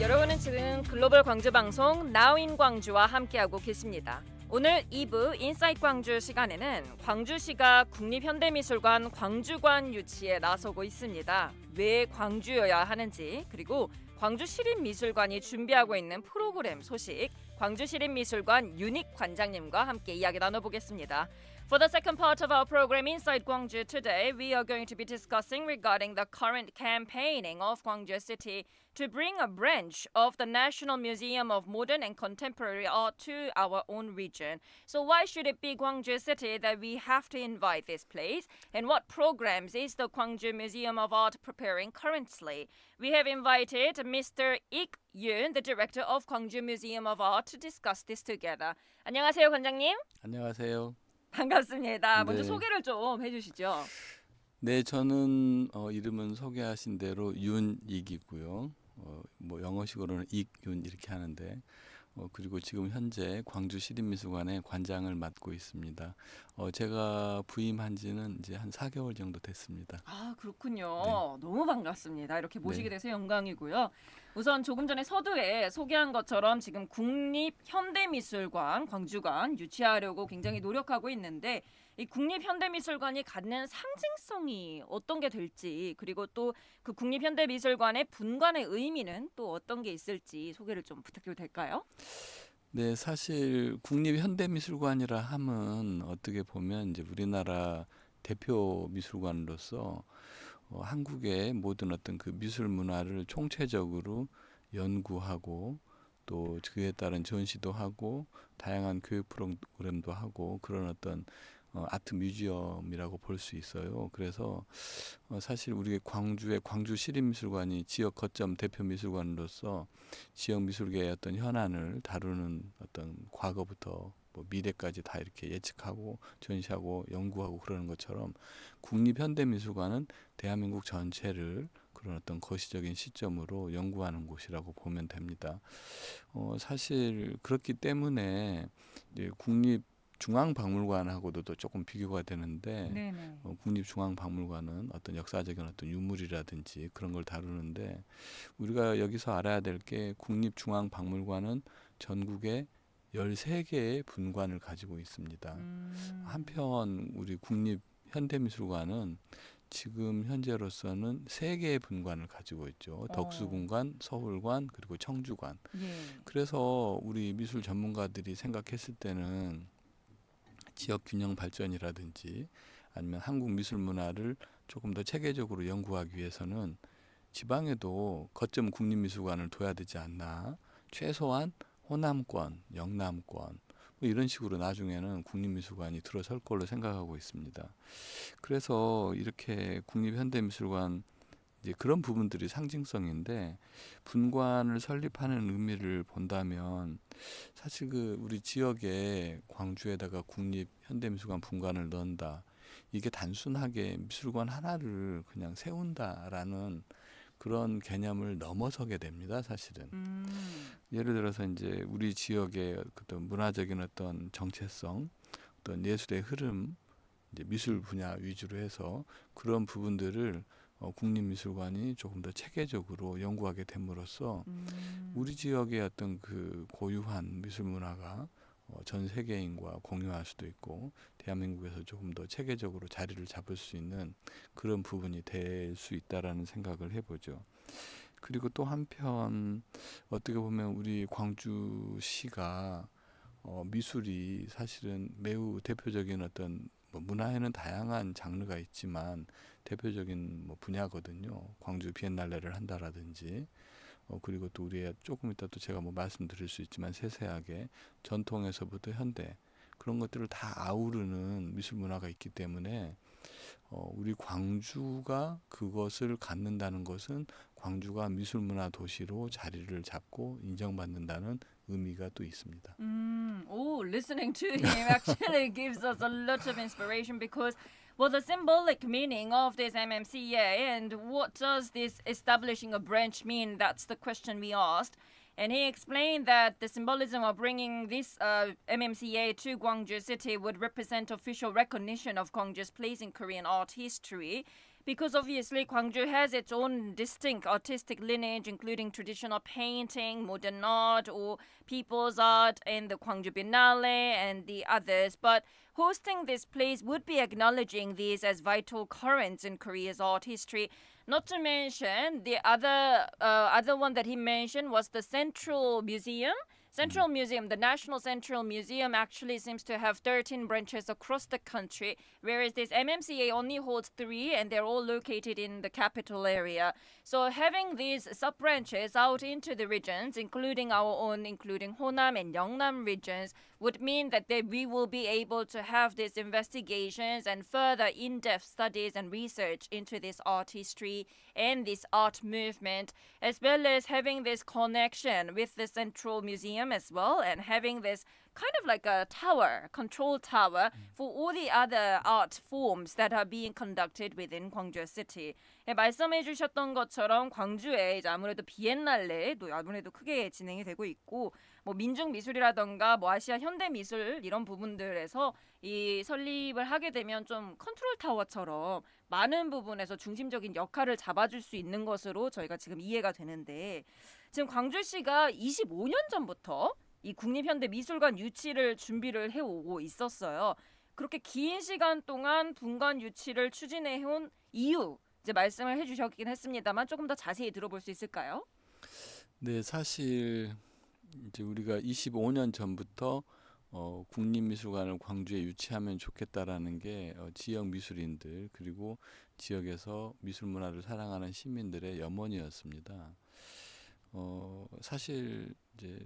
여러분은 지금 글로벌 광주 방송 나우인 광주와 함께하고 계십니다. 오늘 2부 인사이트 광주 시간에는 광주시가 국립현대미술관 광주관 유치에 나서고 있습니다. 왜 광주여야 하는지 그리고 광주시립미술관이 준비하고 있는 프로그램 소식 광주시립미술관 유닉 관장님과 함께 이야기 나눠보겠습니다. For the second part of our program Inside Gwangju today, we are going to be discussing regarding the current campaigning of Gwangju City to bring a branch of the National Museum of Modern and Contemporary Art to our own region. So why should it be Gwangju City that we have to invite this place? And what programs is the Gwangju Museum of Art preparing currently? We have invited Mr. Ik Yoon, the director of Gwangju Museum of Art, to discuss this together. 안녕하세요, 관장님. 안녕하세요. 반갑습니다. 먼저 네. 소개를 좀 해주시죠. 네, 저는 어, 이름은 소개하신 대로 윤익이고요. 어, 뭐 영어식으로는 익윤 이렇게 하는데 어, 그리고 지금 현재 광주 시립미술관의 관장을 맡고 있습니다. 어, 제가 부임한 지는 이제 한 4개월 정도 됐습니다. 아 그렇군요. 너무 반갑습니다. 이렇게 모시게 네. 돼서 영광이고요. 우선 조금 전에 서두에 소개한 것처럼 지금 국립 현대미술관 광주관 유치하려고 굉장히 노력하고 있는데 이 국립현대미술관이 갖는 상징성이 어떤 게 될지 그리고 또 그 국립현대미술관의 분관의 의미는 또 어떤 게 있을지 소개를 좀 부탁드려도 될까요? 네, 사실 국립현대미술관이라 함은 어떻게 보면 이제 우리나라 대표 미술관으로서 어, 한국의 모든 어떤 그 미술 문화를 총체적으로 연구하고 또 그에 따른 전시도 하고 다양한 교육 프로그램도 하고 그런 어떤 어, 아트 뮤지엄이라고 볼 수 있어요. 그래서 어, 사실 우리 광주의 광주 시립미술관이 지역 거점 대표 미술관으로서 지역 미술계의 어떤 현안을 다루는 어떤 과거부터 뭐 미래까지 다 이렇게 예측하고 전시하고 연구하고 그러는 것처럼 국립현대미술관은 대한민국 전체를 그런 어떤 거시적인 시점으로 연구하는 곳이라고 보면 됩니다. 어, 사실 그렇기 때문에 국립 중앙박물관하고도 또 조금 비교가 되는데 네네. 어, 국립중앙박물관은 어떤 역사적인 어떤 유물이라든지 그런 걸 다루는데 우리가 여기서 알아야 될 게 국립중앙박물관은 전국에 13개의 분관을 가지고 있습니다. 음. 한편 우리 국립현대미술관은 지금 현재로서는 세 개의 분관을 가지고 있죠. 덕수분관, 서울관, 그리고 청주관. 예. 그래서 우리 미술 전문가들이 생각했을 때는 지역 균형 발전이라든지 아니면 한국 미술 문화를 조금 더 체계적으로 연구하기 위해서는 지방에도 거점 국립미술관을 둬야 되지 않나. 최소한 호남권, 영남권 뭐 이런 식으로 나중에는 국립미술관이 들어설 걸로 생각하고 있습니다. 그래서 이렇게 국립현대미술관 이제 그런 부분들이 상징성인데 분관을 설립하는 의미를 본다면 사실 그 우리 지역에 광주에다가 국립 현대미술관 분관을 넣는다 이게 단순하게 미술관 하나를 그냥 세운다라는 그런 개념을 넘어서게 됩니다 사실은 음. 예를 들어서 이제 우리 지역의 어떤 문화적인 어떤 정체성 어떤 예술의 흐름 이제 미술 분야 위주로 해서 그런 부분들을 어, 국립미술관이 조금 더 체계적으로 연구하게 됨으로써 음. 우리 지역의 어떤 그 고유한 미술 문화가 어, 전 세계인과 공유할 수도 있고 대한민국에서 조금 더 체계적으로 자리를 잡을 수 있는 그런 부분이 될 수 있다라는 생각을 해보죠. 그리고 또 한편 어떻게 보면 우리 광주시가 어, 미술이 사실은 매우 대표적인 어떤 뭐 문화에는 다양한 장르가 있지만 대표적인 뭐 분야거든요. 광주 비엔날레를 한다라든지 어, 그리고 또 우리의 조금 이따 또 제가 뭐 말씀드릴 수 있지만 세세하게 전통에서부터 현대 그런 것들을 다 아우르는 미술 문화가 있기 때문에 어, 우리 광주가 그것을 갖는다는 것은 광주가 미술 문화 도시로 자리를 잡고 인정받는다는 의미가 또 있습니다. Mm, oh, listening to him actually gives us a lot of inspiration because, well, the symbolic meaning of this MMCA and what does this establishing a branch mean? That's the question we asked. And he explained that the symbolism of bringing this uh, MMCA to Gwangju City would represent official recognition of Gwangju's place in Korean art history. Because obviously Gwangju has its own distinct artistic lineage, including traditional painting, modern art, or people's art, and the Gwangju Biennale and the others. But hosting this place would be acknowledging these as vital currents in Korea's art history. Not to mention the other uh, other one that he mentioned was the Central Museum. Central Museum, the National Central Museum, actually seems to have 13 branches across the country, whereas this MMCA only holds three, and they're all located in the capital area. So having these sub branches out into the regions, including our own, including Honam and Yeongnam regions, would mean that they, we will be able to have these investigations and further in-depth studies and research into this art history and this art movement, as well as having this connection with the Central Museum as well, and having this kind of like a tower, control tower for all the other art forms that are being conducted within Gwangju City. 예, 말씀해 주셨던 것처럼 광주에 이제 아무래도 비엔날레도 아무래도 크게 진행이 되고 있고 뭐 민중 미술이라던가 뭐 아시아 현대 미술 이런 부분들에서 이 설립을 하게 되면 좀 컨트롤 타워처럼 많은 부분에서 중심적인 역할을 잡아줄 수 있는 것으로 저희가 지금 이해가 되는데 지금 광주시가 25년 전부터 이 국립현대미술관 유치를 준비를 해오고 있었어요. 그렇게 긴 시간 동안 분관 유치를 추진해온 이유 이제 말씀을 해주셨긴 했습니다만 조금 더 자세히 들어볼 수 있을까요? 네, 사실 이제 우리가 25년 전부터 어, 국립미술관을 광주에 유치하면 좋겠다라는 게 어, 지역 미술인들 그리고 지역에서 미술 문화를 사랑하는 시민들의 염원이었습니다. 어, 사실 이제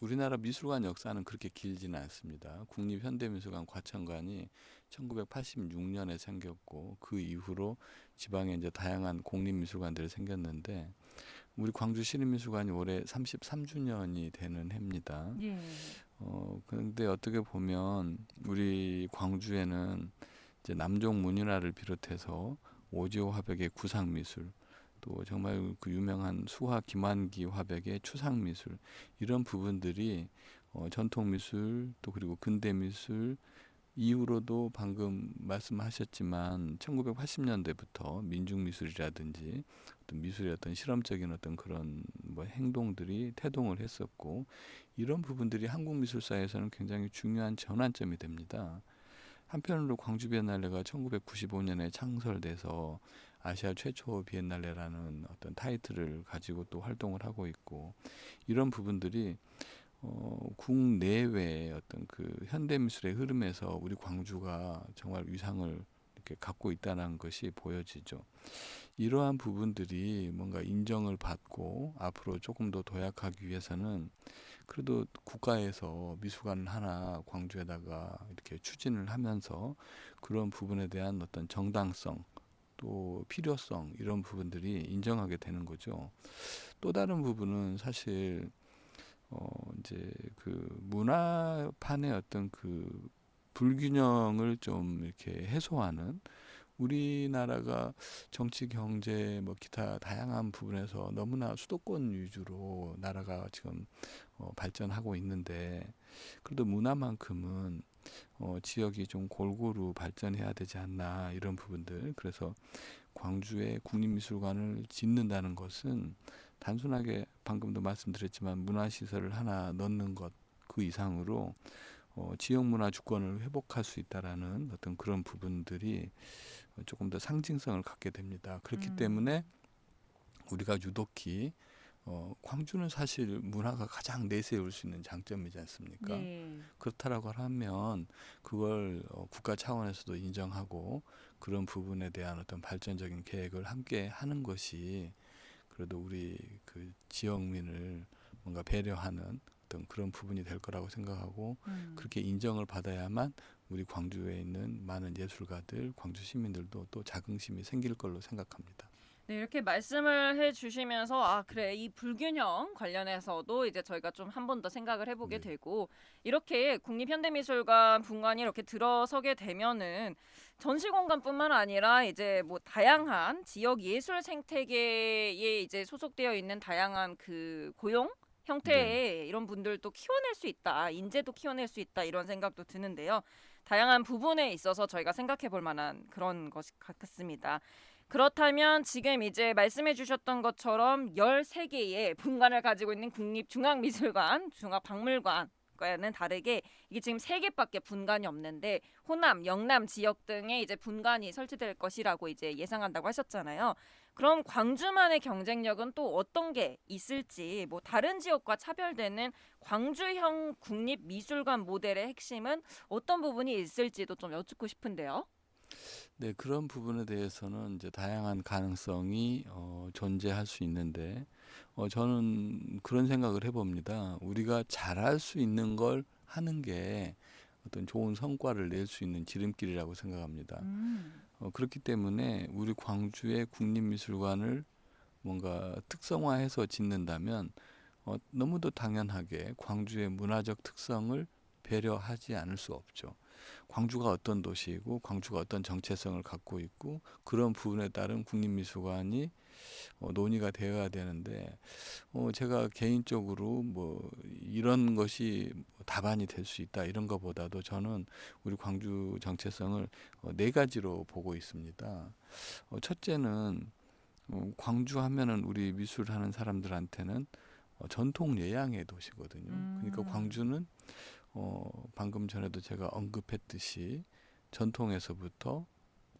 우리나라 미술관 역사는 그렇게 길지는 않습니다. 국립현대미술관 과천관이 1986년에 생겼고 그 이후로 지방에 이제 다양한 공립미술관들이 생겼는데 우리 광주 시립미술관이 올해 33주년이 되는 해입니다. 예. 어, 그런데 어떻게 보면 우리 광주에는 이제 남종 문인화를 비롯해서 오지오 화백의 구상미술 또 정말 그 유명한 수화 김환기 화백의 추상 미술 이런 부분들이 어, 전통 미술 또 그리고 근대 미술 이후로도 방금 말씀하셨지만 1980년대부터 민중 미술이라든지 어떤 미술의 어떤 실험적인 어떤 그런 뭐 행동들이 태동을 했었고 이런 부분들이 한국 미술사에서는 굉장히 중요한 전환점이 됩니다. 한편으로 광주 비엔날레가 1995년에 창설돼서 아시아 최초 비엔날레라는 어떤 타이틀을 가지고 또 활동을 하고 있고 이런 부분들이 어, 국내외의 어떤 그 현대 미술의 흐름에서 우리 광주가 정말 위상을 이렇게 갖고 있다는 것이 보여지죠. 이러한 부분들이 뭔가 인정을 받고 앞으로 조금 더 도약하기 위해서는 그래도 국가에서 미술관 하나 광주에다가 이렇게 추진을 하면서 그런 부분에 대한 어떤 정당성 또 필요성 이런 부분들이 인정하게 되는 거죠. 또 다른 부분은 사실 어 이제 그 문화판의 어떤 그 불균형을 좀 이렇게 해소하는 우리나라가 정치, 경제, 뭐 기타 다양한 부분에서 너무나 수도권 위주로 나라가 지금 어, 발전하고 있는데 그래도 문화만큼은 어, 지역이 좀 골고루 발전해야 되지 않나 이런 부분들 그래서 광주에 국립미술관을 짓는다는 것은 단순하게 방금도 말씀드렸지만 문화시설을 하나 넣는 것 그 이상으로 어, 지역 문화 주권을 회복할 수 있다라는 어떤 그런 부분들이 어, 조금 더 상징성을 갖게 됩니다. 그렇기 음. 때문에 우리가 유독히 어, 광주는 사실 문화가 가장 내세울 수 있는 장점이지 않습니까? 네. 그렇다라고 하면 그걸 어, 국가 차원에서도 인정하고 그런 부분에 대한 어떤 발전적인 계획을 함께 하는 것이 그래도 우리 그 지역민을 뭔가 배려하는 어떤 그런 부분이 될 거라고 생각하고 음. 그렇게 인정을 받아야만 우리 광주에 있는 많은 예술가들, 광주 시민들도 또 자긍심이 생길 걸로 생각합니다. 네, 이렇게 말씀을 해주시면서 아 그래 이 불균형 관련해서도 이제 저희가 좀 한 번 더 생각을 해보게 네. 되고 이렇게 국립현대미술관 분관이 이렇게 들어서게 되면은 전시 공간뿐만 아니라 이제 뭐 다양한 지역 예술 생태계에 이제 소속되어 있는 다양한 그 고용 형태의 이런 분들도 키워낼 수 있다 인재도 키워낼 수 있다 이런 생각도 드는데요. 다양한 부분에 있어서 저희가 생각해 볼 만한 그런 것 같습니다. 그렇다면 지금 이제 말씀해 주셨던 것처럼 13개의 분관을 가지고 있는 국립중앙미술관, 중앙박물관 과는 다르게 이게 지금 세 개밖에 분관이 없는데 호남, 영남 지역 등에 이제 분관이 설치될 것이라고 이제 예상한다고 하셨잖아요. 그럼 광주만의 경쟁력은 또 어떤 게 있을지 뭐 다른 지역과 차별되는 광주형 국립미술관 모델의 핵심은 어떤 부분이 있을지도 좀 여쭙고 싶은데요. 네, 그런 부분에 대해서는 이제 다양한 가능성이 어, 존재할 수 있는데 어, 저는 그런 생각을 해봅니다. 우리가 잘할 수 있는 걸 하는 게 어떤 좋은 성과를 낼 수 있는 지름길이라고 생각합니다. 음. 어, 그렇기 때문에 우리 광주의 국립미술관을 뭔가 특성화해서 짓는다면 어, 너무도 당연하게 광주의 문화적 특성을 배려하지 않을 수 없죠. 광주가 어떤 도시이고 광주가 어떤 정체성을 갖고 있고 그런 부분에 따른 국립미술관이 어, 논의가 되어야 되는데 어, 제가 개인적으로 뭐 이런 것이 답안이 될 수 있다 이런 것보다도 저는 우리 광주 정체성을 어, 네 가지로 보고 있습니다. 어, 첫째는 어, 광주 하면은 우리 미술하는 사람들한테는 어, 전통 예양의 도시거든요. 그러니까 음. 광주는 어, 방금 전에도 제가 언급했듯이 전통에서부터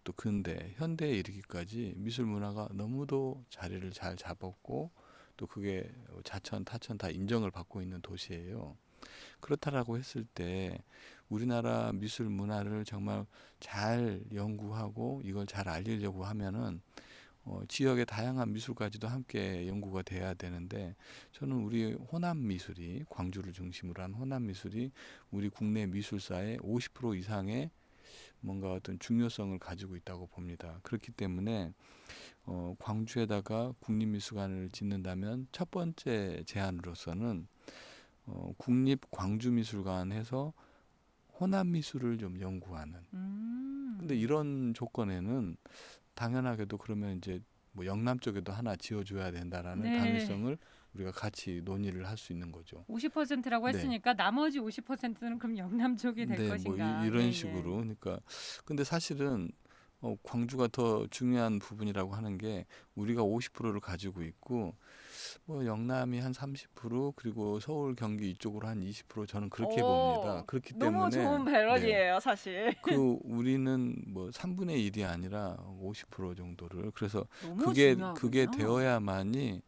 또 근대, 현대에 이르기까지 미술 문화가 너무도 자리를 잘 잡았고 또 그게 자천, 타천 다 인정을 받고 있는 도시예요. 그렇다라고 했을 때 우리나라 미술 문화를 정말 잘 연구하고 이걸 잘 알리려고 하면은 어, 지역의 다양한 미술까지도 함께 연구가 돼야 되는데 저는 우리 호남 미술이 광주를 중심으로 한 호남 미술이 우리 국내 미술사의 50% 이상의 뭔가 어떤 중요성을 가지고 있다고 봅니다. 그렇기 때문에 어, 광주에다가 국립미술관을 짓는다면 첫 번째 제안으로서는 어, 국립 광주미술관에서 호남 미술을 좀 연구하는. 음. 근데 이런 조건에는 당연하게도 그러면 이제 뭐 영남 쪽에도 하나 지어줘야 된다라는 네. 가능성을 우리가 같이 논의를 할 수 있는 거죠. 50%라고 네. 했으니까 나머지 50%는 그럼 영남 쪽이 될 네, 것인가? 뭐 이, 이런 네, 네. 식으로 그러니까 근데 사실은 어, 광주가 더 중요한 부분이라고 하는 게 우리가 50%를 가지고 있고 뭐 영남이 한 30% 그리고 서울 경기 이쪽으로 한 20% 저는 그렇게 오, 봅니다. 그렇기 너무 때문에 좋은 네, 밸런이에요, 사실. 그 우리는 뭐 3분의 1이 아니라 50% 정도를 그래서 너무 그게 중요하군요. 그게 되어야만이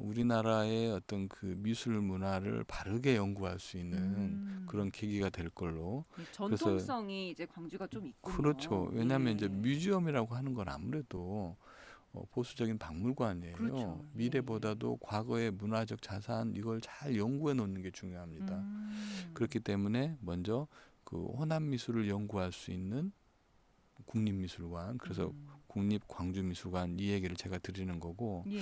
우리나라의 어떤 그 미술 문화를 바르게 연구할 수 있는 음. 그런 계기가 될 걸로 이 전통성이 이제 광주가 좀 있군요. 그렇죠. 왜냐하면 이제 예. 뮤지엄이라고 하는 건 아무래도 어, 보수적인 박물관이에요. 그렇죠. 예. 미래보다도 과거의 문화적 자산 이걸 잘 연구해 놓는 게 중요합니다. 음. 그렇기 때문에 먼저 그 호남 미술을 연구할 수 있는 국립미술관 그래서 음. 국립광주미술관 이 얘기를 제가 드리는 거고 예.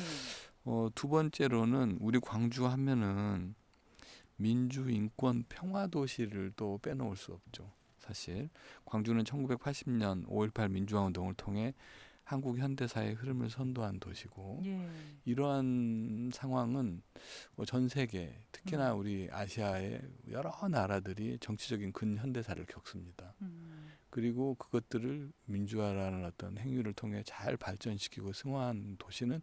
어, 두 번째로는 우리 광주 하면은 민주 인권 평화 도시를 또 빼놓을 수 없죠. 사실 광주는 1980년 5.18 민주화 운동을 통해 한국 현대사의 흐름을 선도한 도시고 예. 이러한 상황은 뭐전 세계 특히나 음. 우리 아시아의 여러 나라들이 정치적인 근현대사를 겪습니다. 음. 그리고 그것들을 민주화라는 어떤 행위를 통해 잘 발전시키고 승화한 도시는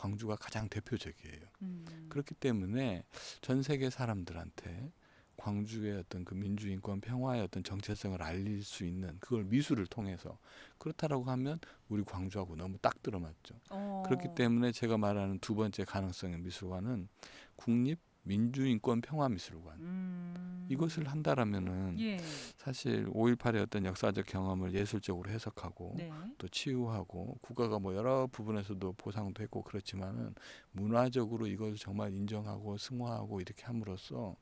광주가 가장 대표적이에요. 음. 그렇기 때문에 전 세계 사람들한테 광주의 어떤 그 민주인권 평화의 어떤 정체성을 알릴 수 있는 그걸 미술을 통해서 그렇다라고 하면 우리 광주하고 너무 딱 들어맞죠. 어. 그렇기 때문에 제가 말하는 두 번째 가능성의 미술관은 국립 민주인권 평화미술관 음. 이것을 한다라면은 예. 사실 5.18의 어떤 역사적 경험을 예술적으로 해석하고 네. 또 치유하고 국가가 뭐 여러 부분에서도 보상도 했고 그렇지만은 문화적으로 이걸 정말 인정하고 승화하고 이렇게 함으로써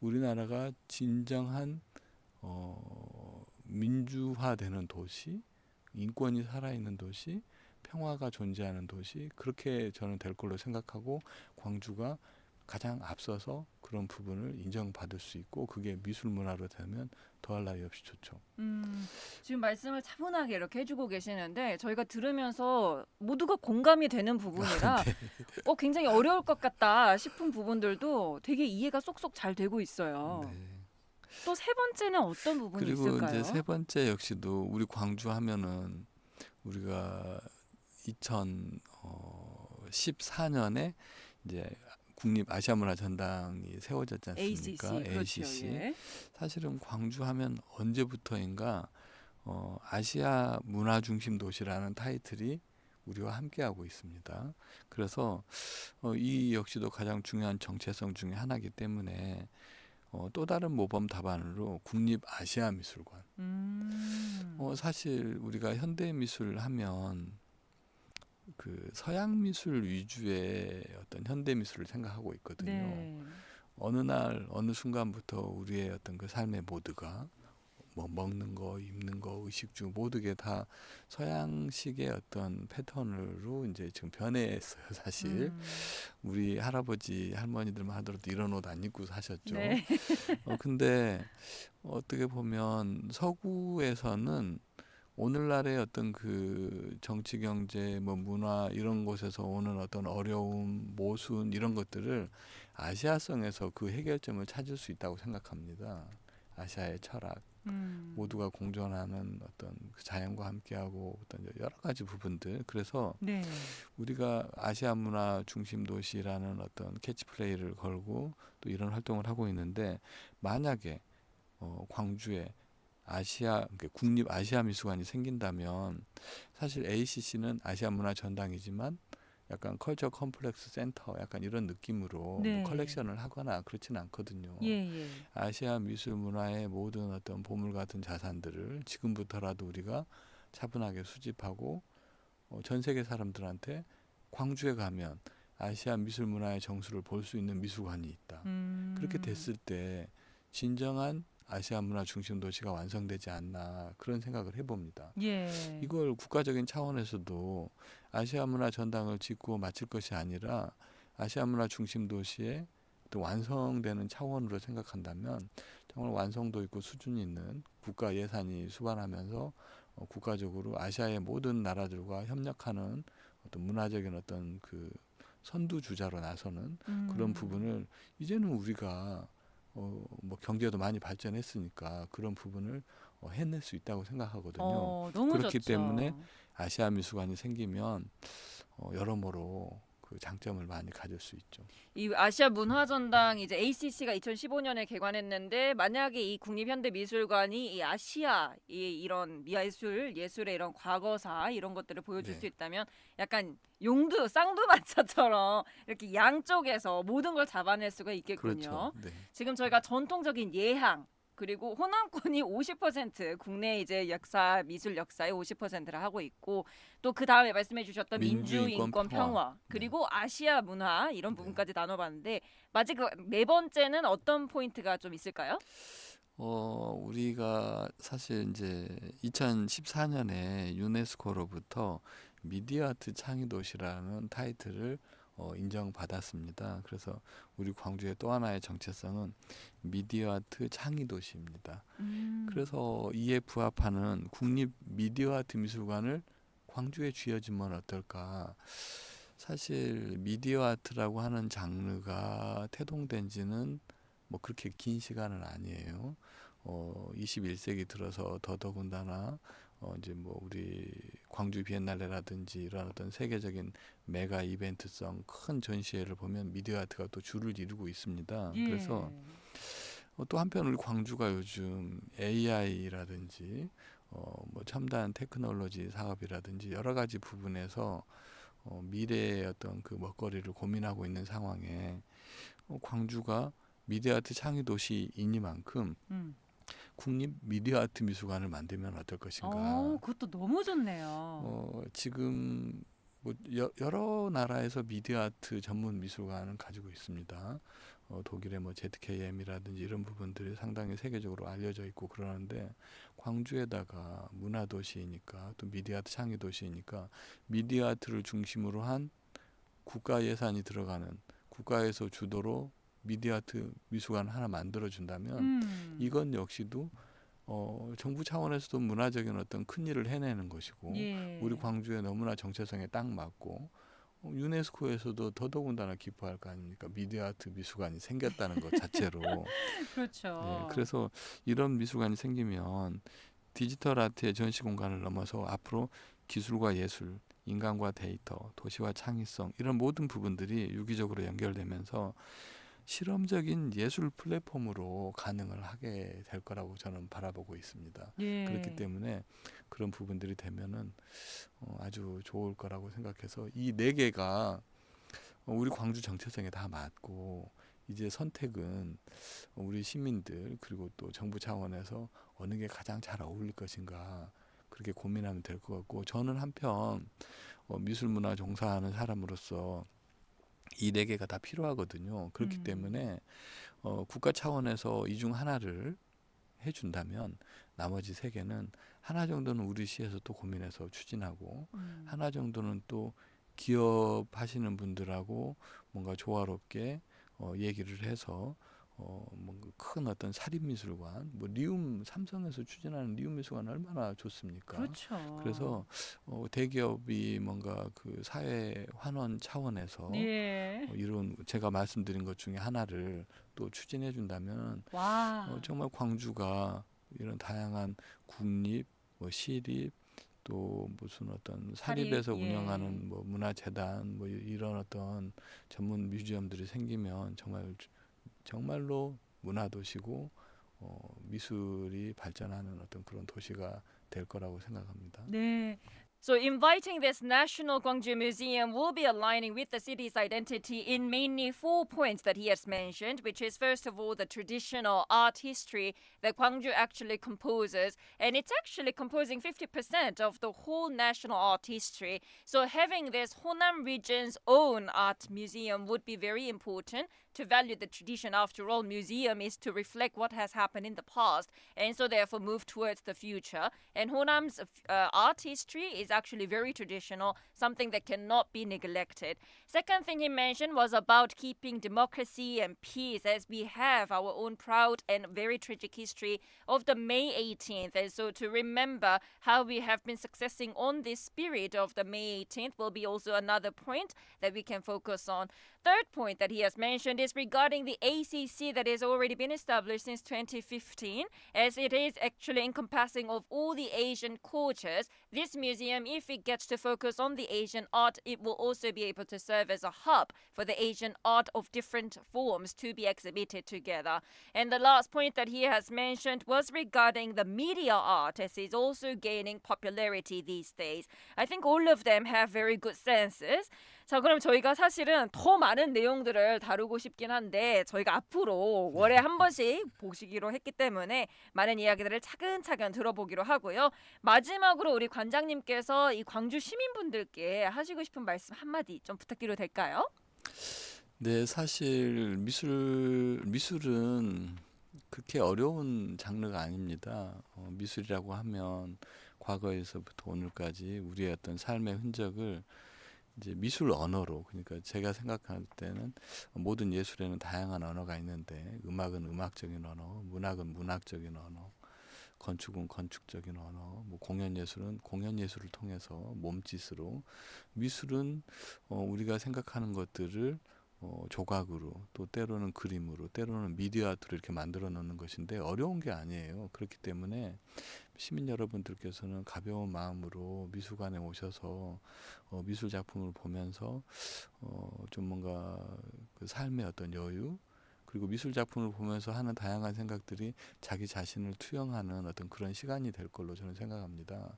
우리나라가 진정한 어 민주화되는 도시, 인권이 살아있는 도시, 평화가 존재하는 도시 그렇게 저는 될 걸로 생각하고 광주가 가장 앞서서 그런 부분을 인정받을 수 있고 그게 미술 문화로 되면 더할 나위 없이 좋죠. 음, 지금 말씀을 차분하게 이렇게 해주고 계시는데 저희가 들으면서 모두가 공감이 되는 부분이라 네. 어, 굉장히 어려울 것 같다 싶은 부분들도 되게 이해가 쏙쏙 잘 되고 있어요. 네. 또세 번째는 어떤 부분이 그리고 있을까요? 이제 세 번째 역시도 우리 광주 하면은 우리가 2014년에 이제 국립 아시아 문화 전당이 세워졌지 않습니까? ACC 그렇죠. 예. 사실은 광주 하면 언제부터인가 어, 아시아 문화 중심 도시라는 타이틀이 우리와 함께하고 있습니다. 그래서 어, 이 역시도 가장 중요한 정체성 중의 하나이기 때문에 어, 또 다른 모범 답안으로 국립 아시아 미술관. 음. 어, 사실 우리가 현대 미술 하면 그 서양 미술 위주의 어떤 현대 미술을 생각하고 있거든요. 네. 어느 날 어느 순간부터 우리의 어떤 그 삶의 모드가 뭐 먹는 거, 입는 거, 의식 중 모든 게 다 서양식의 어떤 패턴으로 이제 지금 변해했어요, 사실. 음. 우리 할아버지 할머니들만 하더라도 이런 옷 안 입고 사셨죠. 네. 어, 근데 어떻게 보면 서구에서는 오늘날의 어떤 그 정치 경제 뭐 문화 이런 곳에서 오는 어떤 어려움 모순 이런 것들을 아시아성에서 그 해결점을 찾을 수 있다고 생각합니다. 아시아의 철학 음. 모두가 공존하는 어떤 그 자연과 함께하고 어떤 여러 가지 부분들 그래서 네. 우리가 아시아 문화 중심 도시라는 어떤 캐치플레이를 걸고 또 이런 활동을 하고 있는데 만약에 어, 광주에 아시아 그러니까 국립 아시아 미술관이 생긴다면 사실 ACC는 아시아 문화 전당이지만 약간 컬처 컴플렉스 센터 약간 이런 느낌으로 네. 뭐 컬렉션을 하거나 그렇지는 않거든요. 예, 예. 아시아 미술 문화의 모든 어떤 보물 같은 자산들을 지금부터라도 우리가 차분하게 수집하고 어, 전 세계 사람들한테 광주에 가면 아시아 미술 문화의 정수를 볼 수 있는 미술관이 있다. 음. 그렇게 됐을 때 진정한 아시아 문화 중심 도시가 완성되지 않나 그런 생각을 해봅니다. 예. 이걸 국가적인 차원에서도 아시아 문화 전당을 짓고 마칠 것이 아니라 아시아 문화 중심 도시의 또 완성되는 차원으로 생각한다면 정말 완성도 있고 수준이 있는 국가 예산이 수반하면서 어, 국가적으로 아시아의 모든 나라들과 협력하는 어떤 문화적인 어떤 그 선두 주자로 나서는 그런 음. 부분을 이제는 우리가 어, 뭐 경제도 많이 발전했으니까 그런 부분을 어, 해낼 수 있다고 생각하거든요. 어, 그렇기 좋죠. 때문에 아시아 미술관이 생기면 어, 여러모로 그 장점을 많이 가질 수 있죠. 이 아시아 문화전당 이제 ACC가 2015년에 개관했는데 만약에 이 국립현대미술관이 이 아시아 이 이런 미술 예술의 이런 과거사 이런 것들을 보여줄 네. 수 있다면 약간 용두 쌍두마차처럼 이렇게 양쪽에서 모든 걸 잡아낼 수가 있겠군요. 그렇죠. 네. 지금 저희가 전통적인 예향 그리고 호남권이 50% 국내 이제 역사 미술 역사의 50%를 하고 있고 또 그 다음에 말씀해 주셨던 민주, 민주, 인권, 인권, 평화. 평화, 그리고 아시아 문화 이런 네. 부분까지 나눠봤는데 마지막 네 번째는 어떤 포인트가 좀 있을까요? 어, 우리가 사실 이제 2014년에 유네스코로부터 미디어 아트 창의 도시라는 타이틀을 어, 인정받았습니다. 그래서 우리 광주의 또 하나의 정체성은 미디어 아트 창의 도시입니다. 음. 그래서 이에 부합하는 국립 미디어 아트 미술관을 광주에 쥐어주면 어떨까? 사실 미디어 아트라고 하는 장르가 태동된 지는 뭐 그렇게 긴 시간은 아니에요. 어, 21세기 들어서 더더군다나 어, 이제 뭐 우리 광주 비엔날레라든지 이런 어떤 세계적인 메가 이벤트성 큰 전시회를 보면 미디어 아트가 또 줄을 이루고 있습니다. 예. 그래서 어, 또 한편 우리 광주가 요즘 AI라든지 어, 뭐 첨단 테크놀로지 사업이라든지 여러 가지 부분에서 어, 미래의 어떤 그 먹거리를 고민하고 있는 상황에 어, 광주가 미디어 아트 창의 도시이니만큼 음. 국립 미디어 아트 미술관을 만들면 어떨 것인가? 어, 그것도 너무 좋네요. 어, 지금 뭐 여, 여러 나라에서 미디어 아트 전문 미술관을 가지고 있습니다. 어, 독일의 뭐 ZKM이라든지 이런 부분들이 상당히 세계적으로 알려져 있고 그러는데 광주에다가 문화 도시이니까 또 미디어 아트 창의 도시이니까 미디어 아트를 중심으로 한 국가 예산이 들어가는 국가에서 주도로 미디어 아트 미술관 하나 만들어 준다면 음. 이건 역시도 어, 정부 차원에서도 문화적인 어떤 큰 일을 해내는 것이고 예. 우리 광주에 너무나 정체성에 딱 맞고 어, 유네스코에서도 더더군다나 기뻐할 거 아닙니까? 미디어 아트 미술관이 생겼다는 것 자체로. 그렇죠. 예, 그래서 이런 미술관이 생기면 디지털 아트의 전시 공간을 넘어서 앞으로 기술과 예술, 인간과 데이터, 도시와 창의성 이런 모든 부분들이 유기적으로 연결되면서 실험적인 예술 플랫폼으로 가능을 하게 될 거라고 저는 바라보고 있습니다. 예. 그렇기 때문에 그런 부분들이 되면은 어, 아주 좋을 거라고 생각해서 이 네 개가 어, 우리 광주 정체성에 다 맞고 이제 선택은 우리 시민들 그리고 또 정부 차원에서 어느 게 가장 잘 어울릴 것인가 그렇게 고민하면 될 것 같고 저는 한편 어, 미술 문화 종사하는 사람으로서 이 네 개가 다 필요하거든요. 그렇기 음. 때문에 어, 국가 차원에서 이 중 하나를 해준다면 나머지 세 개는 하나 정도는 우리 시에서 또 고민해서 추진하고 음. 하나 정도는 또 기업 하시는 분들하고 뭔가 조화롭게 어, 얘기를 해서 어, 뭐큰 어떤 사립미술관, 뭐 리움 삼성에서 추진하는 리움 미술관 얼마나 좋습니까? 그렇죠. 그래서 어, 대기업이 뭔가 그 사회 환원 차원에서 예. 어, 이런 제가 말씀드린 것 중에 하나를 또 추진해 준다면 와. 어, 정말 광주가 이런 다양한 국립, 뭐 시립 또 무슨 어떤 사립, 사립에서 예. 운영하는 뭐 문화재단 뭐 이- 이런 어떤 전문 뮤지엄들이 생기면 정말 정말로 문화 도시고 어, 미술이 발전하는 어떤 그런 도시가 될 거라고 생각합니다. 네. So, inviting this National Gwangju Museum will be aligning with the city's identity in mainly four points that he has mentioned, which is first of all the traditional art history that Gwangju actually composes, and it's actually composing 50% of the whole national art history. So, having this Honam region's own art museum would be very important to value the tradition. After all, museum is to reflect what has happened in the past, and so therefore move towards the future. And Honam's uh, art history is actually very traditional, something that cannot be neglected. Second thing he mentioned was about keeping democracy and peace, as we have our own proud and very tragic history of the May 18th. And so to remember how we have been successing on this spirit of the May 18th will be also another point that we can focus on. Third point that he has mentioned is regarding the ACC that has already been established since 2015, as it is actually encompassing of all the Asian cultures. This museum, if it gets to focus on the Asian art, it will also be able to serve as a hub for the Asian art of different forms to be exhibited together. And the last point that he has mentioned was regarding the media art, as is also gaining popularity these days. I think all of them have very good senses. 자, 그럼 저희가 사실은 더 많은 내용들을 다루고 싶긴 한데 저희가 앞으로 월에 한 번씩 보시기로 했기 때문에 많은 이야기들을 차근차근 들어보기로 하고요. 마지막으로 우리 관장님께서 이 광주 시민분들께 하시고 싶은 말씀 한마디 좀 부탁드려도 될까요? 네, 사실 미술 미술은 그렇게 어려운 장르가 아닙니다. 어, 미술이라고 하면 과거에서부터 오늘까지 우리의 어떤 삶의 흔적을 이제 미술 언어로 그러니까 제가 생각할 때는 모든 예술에는 다양한 언어가 있는데 음악은 음악적인 언어, 문학은 문학적인 언어, 건축은 건축적인 언어, 뭐 공연 예술은 공연 예술을 통해서 몸짓으로 미술은 어, 우리가 생각하는 것들을 어, 조각으로 또 때로는 그림으로 때로는 미디어 아트로 이렇게 만들어 놓는 것인데 어려운 게 아니에요. 그렇기 때문에 시민 여러분들께서는 가벼운 마음으로 미술관에 오셔서 어, 미술 작품을 보면서 어, 좀 뭔가 그 삶의 어떤 여유 그리고 미술 작품을 보면서 하는 다양한 생각들이 자기 자신을 투영하는 어떤 그런 시간이 될 걸로 저는 생각합니다.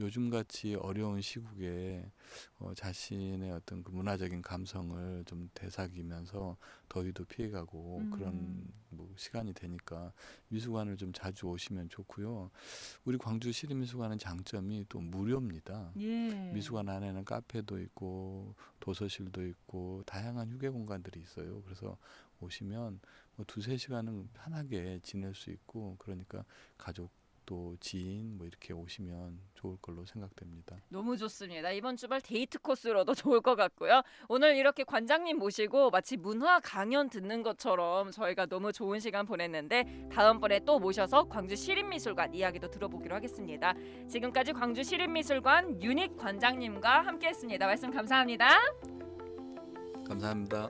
요즘같이 어려운 시국에 어, 자신의 어떤 그 문화적인 감성을 좀 되살기면서 더위도 피해가고 음. 그런 뭐 시간이 되니까 미술관을 좀 자주 오시면 좋고요. 우리 광주 시립미술관은 장점이 또 무료입니다. 예. 미술관 안에는 카페도 있고 도서실도 있고 다양한 휴게 공간들이 있어요. 그래서 오시면 뭐 두세 시간은 편하게 지낼 수 있고 그러니까 가족 또 지인 뭐 이렇게 오시면 좋을 걸로 생각됩니다. 너무 좋습니다. 이번 주말 데이트 코스로도 좋을 것 같고요. 오늘 이렇게 관장님 모시고 마치 문화 강연 듣는 것처럼 저희가 너무 좋은 시간 보냈는데 다음번에 또 모셔서 광주 시립미술관 이야기도 들어보기로 하겠습니다. 지금까지 광주 시립미술관 유닉 관장님과 함께했습니다. 말씀 감사합니다. 감사합니다.